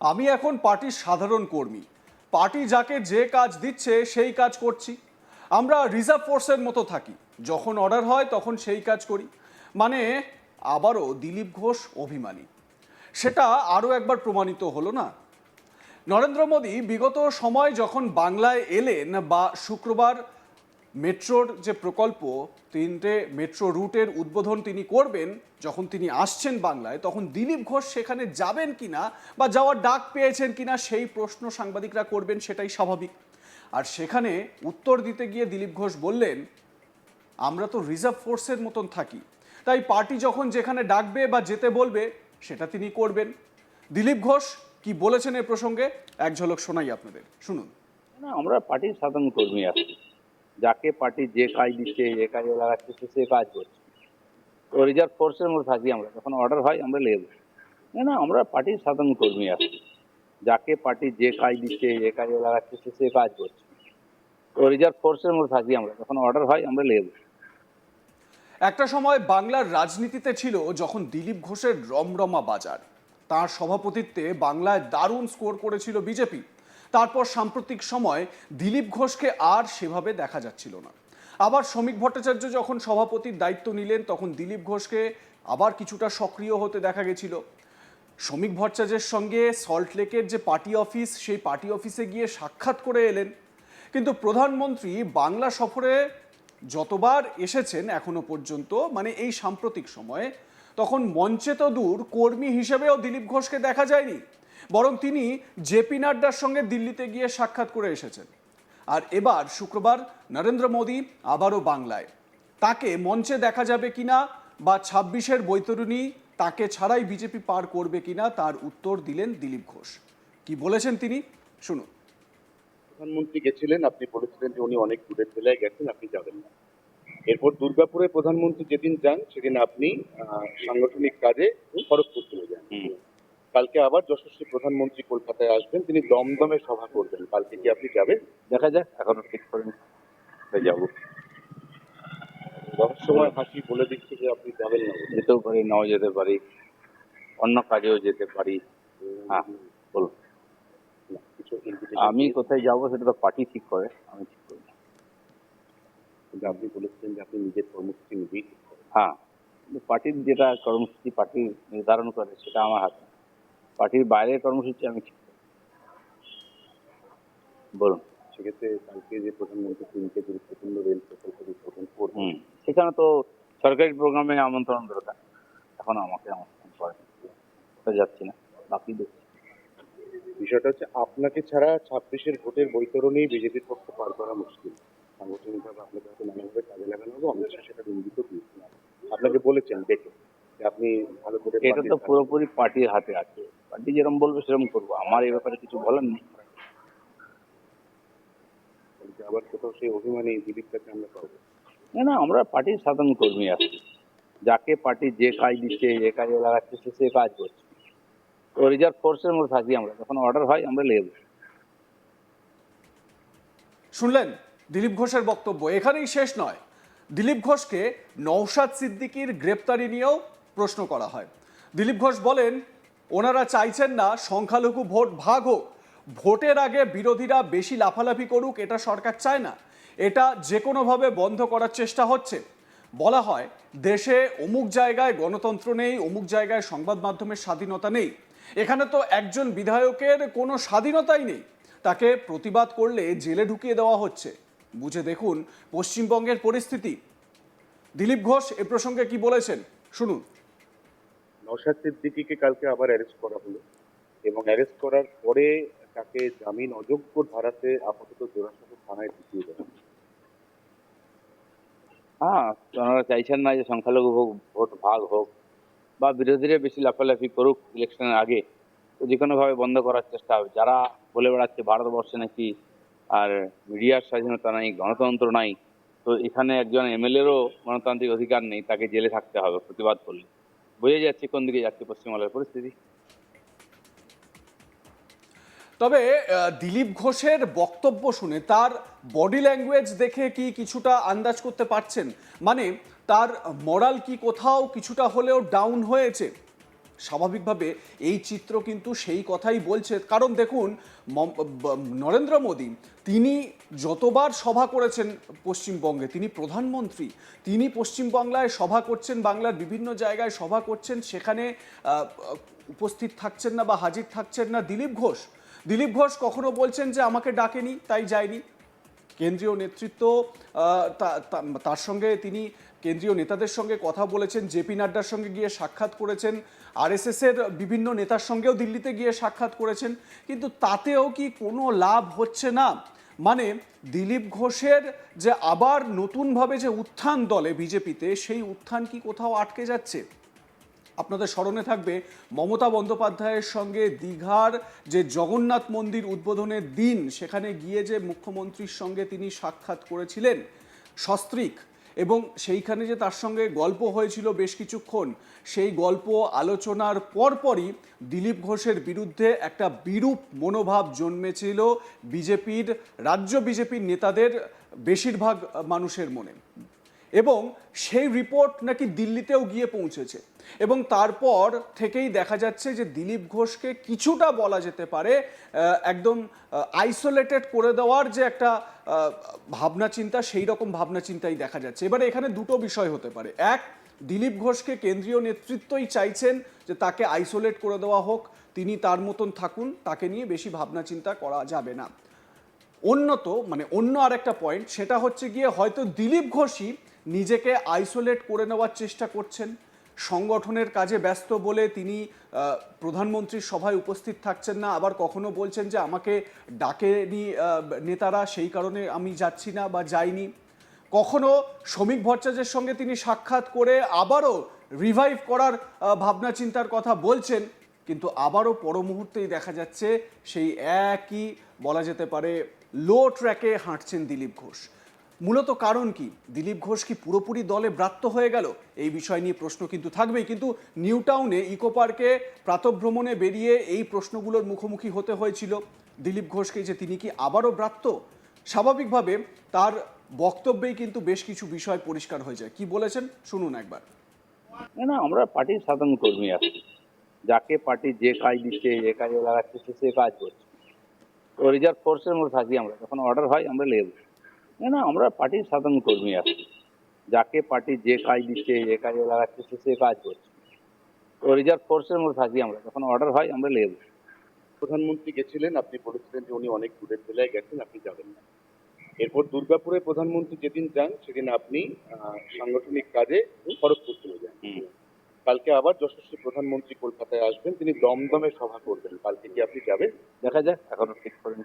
আমি এখন পার্টির সাধারণ কর্মী। পার্টি যাকে যে কাজ দিচ্ছে সেই কাজ করছি। আমরা রিজার্ভ ফোর্সের মতো থাকি। যখন অর্ডার হয় তখন সেই কাজ করি। মানে আবারও দিলীপ ঘোষ অভিমানী। সেটা আরও একবার প্রমাণিত হলো না। নরেন্দ্র মোদী বিগত সময় যখন বাংলায় এলেন বা শুক্রবার মেট্রোর যে প্রকল্প, তিনটে মেট্রো রুটের উদ্বোধন তিনি করবেন, যখন তিনি আসছেন বাংলায়, তখন দিলীপ ঘোষ সেখানে যাবেন কিনা বা যাওয়ার ডাক পেয়েছেন কিনা, সেই প্রশ্ন সাংবাদিকরা করবেন সেটাই স্বাভাবিক। আর সেখানে উত্তর দিতে গিয়ে দিলীপ ঘোষ বললেন, আমরা তো রিজার্ভ ফোর্সের মতন থাকি। তাই পার্টি যখন যেখানে ডাকবে বা যেতে বলবে, সেটা তিনি করবেন। দিলীপ ঘোষ কি বলেছেন এ প্রসঙ্গে, এক ঝলক শোনাই আপনাদের। শুনুন। না, আমরা পার্টির সাধারণ কর্মী আছি। যাকে পার্টি যে কাজ দিচ্ছে, যে কাজে লাগাচ্ছে, সে সে কাজ করছে। তো রিজার্ভ ফোর্সের মধ্যে থাকি আমরা। যখন অর্ডার হয়, আমরা লেব না না, আমরা পার্টির সাধারণ কর্মী আছি। যাকে পার্টি যে কাজ দিচ্ছে, যে কাজে লাগাচ্ছে, সে সে কাজ করছে। তো রিজার্ভ ফোর্সের মধ্যে থাকি আমরা। যখন অর্ডার হয়, আমরা লেব একটা সময় বাংলার রাজনীতিতে ছিল যখন দিলীপ ঘোষের রমরমা বাজার। তার সভাপতিত্বে বাংলায় দারুণ স্কোর করেছিল বিজেপি। তারপর সাম্প্রতিক সময় দিলীপ ঘোষকে আর সেভাবে দেখা যাচ্ছিল না। আবার শ্রমিক ভট্টাচার্য যখন সভাপতির দায়িত্ব নিলেন, তখন দিলীপ ঘোষকে আবার কিছুটা সক্রিয় হতে দেখা গেছিল। শ্রমিক ভট্টাচার্যের সঙ্গে সল্টলেকের যে পার্টি অফিস, সেই পার্টি অফিসে গিয়ে সাক্ষাৎ করে এলেন। কিন্তু প্রধানমন্ত্রী বাংলা সফরে যতবার এসেছেন এখনও পর্যন্ত মানে এই সাম্প্রতিক সময়ে, তখন মঞ্চে তো দূর, কর্মী হিসেবেও দিলীপ ঘোষকে দেখা যায়নি। বরং তিনি জেপি নাড্ডার সঙ্গে দিল্লিতে গিয়ে সাক্ষাৎ করে এসেছেন। আর এবার শুক্রবার নরেন্দ্র মোদী আবারও বাংলায়। তাকে মঞ্চে দেখা যাবে কিনা বা ছাব্বিশের বৈতরণী তাকে ছাড়াই বিজেপি পার করবে কিনা তার উত্তর দিলেন দিলীপ ঘোষ। কি বলেছেন তিনি? শুনুন। প্রধানমন্ত্রী গেছিলেন আপনি বলেছিলেন যে উনি অনেক দূরের জেলায় গেছেন আপনি যাবেন না। এরপর দুর্গাপুরে প্রধানমন্ত্রী যেদিন যান সেদিন আপনি আহ, সাংগঠনিক কাজে খড়গপুর চলে যান। কালকে আবার যশস্বী প্রধানমন্ত্রী কলকাতায় আসবেন তিনি দমদমে সভা করবেন। কালকে কি আপনি যাবেন? দেখা যাক এখনও ঠিক করেন যাব। রহস্যময় হাসি বলে দিচ্ছে যে আপনি যাবেন না। যেতেও পারি নাও যেতে পারি অন্য কাজেও যেতে পারি। হ্যাঁ বলুন। আমি কোথায় যাব সেটা তো পার্টি ঠিক করে আমি ঠিক করি না। কিন্তু আপনি বলেছিলেন যে আপনি নিজের কর্মসূচি নিজেই ঠিক করেন। হ্যাঁ পার্টির যেটা কর্মসূচি পার্টি নির্ধারণ করে সেটা আমার হাতে। পার্টির বাইরের কর্মসূচি আমি ঠিক বলুন। সেক্ষেত্রে কালকে যে প্রধানমন্ত্রী তিনটে গুরুত্বপূর্ণ রেল প্রকল্প উদ্বোধন করবেন। সেখানে তো সরকারি প্রোগ্রামে আমন্ত্রণ দরকার এখন আমাকে আমন্ত্রণ করে যাচ্ছি না। বাকি দেখছি। বিষয়টা হচ্ছে আপনাকে ছাড়া ছাব্বিশের ভোটের বৈতরণেই বিজেপির পক্ষে পার করা মুশকিল। সাংগঠনিকভাবে আপনাকে হয়তো নানাভাবে কাজে লাগানো হবে অমিত শাহ সেটা ইঙ্গিত দিয়েছেন। আপনাকে বলেছেন দেখে। যে আপনি ভালো করে এটা তো পুরোপুরি পার্টির হাতে আছে। পার্টি যেরকম বলবে সেরকম করব। আমার এই ব্যাপারে কিছু বলার নেই। আবার কোথাও সেই অভিমানী দিলীপটাকে আমরা পাবো। না না আমরা পার্টির সাধারণ কর্মী আছি। যাকে পার্টি যে কাজ দিচ্ছে যে কাজে লাগাচ্ছে সে সে কাজ করছে। তো রিজার্ভ ফোর্সের মধ্যে থাকি আমরা। যখন অর্ডার হয় আমরা লেব শুনলেন? দিলীপ ঘোষের বক্তব্য এখানেই শেষ নয়। দিলীপ ঘোষকে নৌশাদ সিদ্দিকির গ্রেপ্তারি নিয়েও প্রশ্ন করা হয়। দিলীপ ঘোষ বলেন ওনারা চাইছেন না সংখ্যালঘু ভোট ভাগ হোক। ভোটের আগে বিরোধীরা বেশি লাফালাফি করুক, এটা সরকার চায় না। এটা যে কোনোভাবে বন্ধ করার চেষ্টা হচ্ছে। বলা হয়, দেশে অমুক জায়গায় গণতন্ত্র নেই, অমুক জায়গায় সংবাদ মাধ্যমের স্বাধীনতা নেই। এখানে তো একজন বিধায়কের কোনো স্বাধীনতাই নেই। তাকে প্রতিবাদ করলে জেলে ঢুকিয়ে দেওয়া হচ্ছে। বুঝে দেখুন পশ্চিমবঙ্গের পরিস্থিতি। দিলীপ ঘোষ এ প্রসঙ্গে কি বলেছেন? শুনুন। নওশাদ সিদ্দিকিকে কালকে আবার অ্যারেস্ট করা হলো এবং অ্যারেস্ট করার পরে তাকে জামিন অযোগ্য ধারাতে আপাতত জোড়াসাঁকো থানায় ঢুকিয়ে দেওয়া হ্যাঁ ওনারা চাইছেন না যে সংখ্যালঘু হোক, ভোট ভাগ হোক, বা বিরোধীরা বেশি লাফালাফি করুক ইলেকশনের আগে, তো যে কোনোভাবে বন্ধ করার চেষ্টা হবে। যারা বলে বেড়াচ্ছে, ভারতবর্ষে নাকি আর মিডিয়ার স্বাধীনতা নাই, গণতন্ত্র নাই, তো এখানে একজন এমএলএরও গণতান্ত্রিক অধিকার নেই, তাকে জেলে থাকতে হবে প্রতিবাদ করলে। বোঝা যাচ্ছে কোন দিকে যাচ্ছে পশ্চিমবাংলার পরিস্থিতি। তবে দিলীপ ঘোষের বক্তব্য শুনে তার বডি ল্যাঙ্গুয়েজ দেখে কি কিছুটা আন্দাজ করতে পারছেন? মানে তার মরাল কি কোথাও কিছুটা হলেও ডাউন হয়েছে? স্বাভাবিকভাবে এই চিত্র কিন্তু সেই কথাই বলছে। কারণ দেখুন নরেন্দ্র মোদী, তিনি যতবার সভা করেছেন পশ্চিমবঙ্গে, তিনি প্রধানমন্ত্রী, তিনি পশ্চিমবাংলায় সভা করছেন, বাংলার বিভিন্ন জায়গায় সভা করছেন, সেখানে উপস্থিত থাকছেন না বা হাজির থাকছেন না দিলীপ ঘোষ। দিলীপ ঘোষ কখনো বলছেন যে আমাকে ডাকেনি, তাই যায়নি। কেন্দ্রীয় নেতৃত্ব তার সঙ্গে তিনি কেন্দ্রীয় নেতাদের সঙ্গে কথা বলেছেন জেপি নাড্ডার সঙ্গে গিয়ে সাক্ষাৎ করেছেন, আরএসএস এর বিভিন্ন নেতার সঙ্গেও দিল্লিতে গিয়ে সাক্ষাৎ করেছেন, কিন্তু তাতেও কি কোনো লাভ হচ্ছে না? মানে দিলীপ ঘোষের যে আবার নতুনভাবে যে উত্থান দলে বিজেপিতে, সেই উত্থান কি কোথাও আটকে যাচ্ছে? আপনাদের স্মরণে থাকবে মমতা বন্দ্যোপাধ্যায়ের সঙ্গে দীঘার যে জগন্নাথ মন্দির উদ্বোধনের দিন, সেখানে গিয়ে যে মুখ্যমন্ত্রীর সঙ্গে তিনি সাক্ষাৎ করেছিলেন, সস্ত্রীক, এবং সেইখানে যে তার সঙ্গে গল্প হয়েছিল বেশ কিছুক্ষণ, সেই গল্প আলোচনার পরপরই দিলীপ ঘোষের বিরুদ্ধে একটা বিরূপ মনোভাব জন্মেছিল বিজেপির, রাজ্য বিজেপির নেতাদের বেশিরভাগ মানুষের মনে। এবং সেই রিপোর্ট নাকি দিল্লিতেও গিয়ে পৌঁছেছে। এবং তারপর থেকেই দেখা যাচ্ছে যে দিলীপ ঘোষকে কিছুটা বলা যেতে পারে একদম আইসোলেটেড করে দেওয়ার যে একটা ভাবনা চিন্তা, সেই রকম ভাবনা চিন্তাই দেখা যাচ্ছে। এবারে এখানে দুটো বিষয় হতে পারে। এক, দিলীপ ঘোষকে কেন্দ্রীয় নেতৃত্বই চাইছেন যে তাকে আইসোলেট করে দেওয়া হোক, তিনি তার মতন থাকুন, তাকে নিয়ে বেশি ভাবনা চিন্তা করা যাবে না। অন্যত মানে অন্য আরেকটা পয়েন্ট সেটা হচ্ছে গিয়ে হয়তো দিলীপ ঘোষই নিজেকে আইসোলেট করে নেওয়ার চেষ্টা করছেন। সংগঠনের কাজে ব্যস্ত বলে তিনি প্রধানমন্ত্রীর সভায় উপস্থিত থাকছেন না। আবার কখনো বলছেন যে, আমাকে ডাকেনি নেতারা, সেই কারণে আমি যাচ্ছি না বা যাইনি। কখনো শ্রমিক ভট্টাচার্যের সঙ্গে তিনি সাক্ষাৎ করে আবারও রিভাইভ করার ভাবনা চিন্তার কথা বলছেন। কিন্তু আবারও পর মুহূর্তেই দেখা যাচ্ছে, সেই একই, বলা যেতে পারে লো ট্র্যাকে হাঁটছেন দিলীপ ঘোষ। মূলত কারণ কি? দিলীপ ঘোষ কি পুরোপুরি দলে ব্রাত্য হয়ে গেল? এই বিষয় নিয়ে প্রশ্ন কিন্তু থাকবেই। কিন্তু নিউ টাউনে ইকো পার্কে প্রাতভ্রমণে বেরিয়ে এই প্রশ্নগুলোর মুখোমুখি হতে হয়েছিল। দিলীপ ঘোষকে যে তিনি কি আবারও ব্রাত্য? স্বাভাবিকভাবে তার বক্তব্যেই কিন্তু বেশ কিছু বিষয় পরিষ্কার হয়ে যায়। কি বলেছেন? শুনুন একবার। না না, আমরা পার্টির সাধারণ কর্মী আছি। যাকে পার্টি যে কাজ দিচ্ছে, যে কাজে লাগাচ্ছে সে কাজ করছে। তো রিজার্ভ ফোর্সের মধ্যে থাকি আমরা। যখন অর্ডার হয়, আমরা লেব না না আমরা পার্টির সাধারণ কর্মী আছি। যাকে পার্টি যে কাজ দিচ্ছে যে কাজে লাগাচ্ছে সে সে কাজ করছে। তো রিজার্ভ ফোর্সের মধ্যে থাকি আমরা। যখন অর্ডার হয় আমরা লেব প্রধানমন্ত্রী গেছিলেন আপনি বলেছিলেন যে উনি অনেক দূরের জেলায় গেছেন আপনি যাবেন না। এরপর দুর্গাপুরে প্রধানমন্ত্রী যেদিন যান সেদিন আপনি সাংগঠনিক কাজে খড়গপুর চলে যান। কালকে আবার যশস্বী প্রধানমন্ত্রী কলকাতায় আসবেন তিনি দমদমে সভা করবেন। কালকে কি আপনি যাবেন? দেখা যাক এখনও ঠিক করেনি।